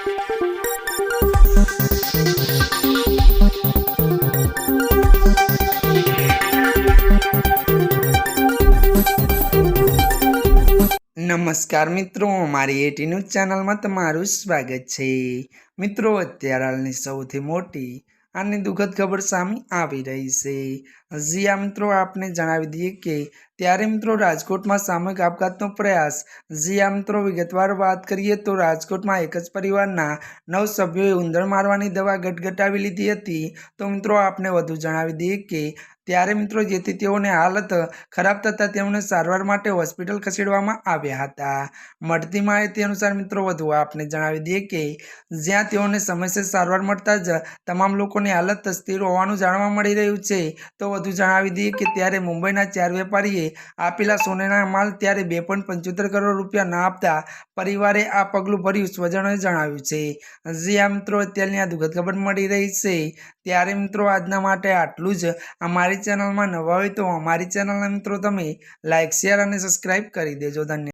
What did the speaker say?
નમસ્કાર મિત્રો મારી એટી ન્યૂઝ ચેનલમાં તમારું સ્વાગત છે. મિત્રો, અત્યારે હાલની સૌથી મોટી અને દુઃખદ ખબર સામે આવી રહી છે. હજી આ મિત્રો, આપને જણાવી દઈએ કે ત્યારે મિત્રો રાજકોટમાં સામૂહિક આપઘાતનો પ્રયાસ. જી આ મિત્રો, વિગતવાર વાત કરીએ તો રાજકોટમાં એક જ પરિવારના નવ સભ્યોએ ઉંદર મારવાની દવા ગટગટાવી લીધી હતી. તો મિત્રો, આપને વધુ જણાવી દઈએ કે ત્યારે મિત્રો, જેથી તેઓને હાલત ખરાબ થતાં તેમને સારવાર માટે હોસ્પિટલ ખસેડવામાં આવ્યા હતા. મળતી માહિતી અનુસાર મિત્રો, વધુ આપને જણાવી દઈએ કે જ્યાં તેઓને સમયસર સારવાર મળતા જ તમામ લોકોની હાલત સ્થિર હોવાનું જાણવા મળી રહ્યું છે. તો વધુ જણાવી દઈએ કે ત્યારે મુંબઈના ચાર વેપારીએ આપેલા સોનાના માલ ત્યારે બે પંચોતેર કરોડ રૂપિયા ન આપતા પરિવારે આ પગલું ભર્યું, સ્વજનોએ જણાવ્યું છે. જે આ મિત્રો, અત્યારની આ દુઃખદ ખબર મળી રહી છે. ત્યારે મિત્રો, આજના માટે આટલું જ. અમારી ચેનલમાં નવા હોય તો અમારી ચેનલના મિત્રો તમે લાઇક શેર અને સબસ્ક્રાઈબ કરી દેજો. ધન્યવાદ.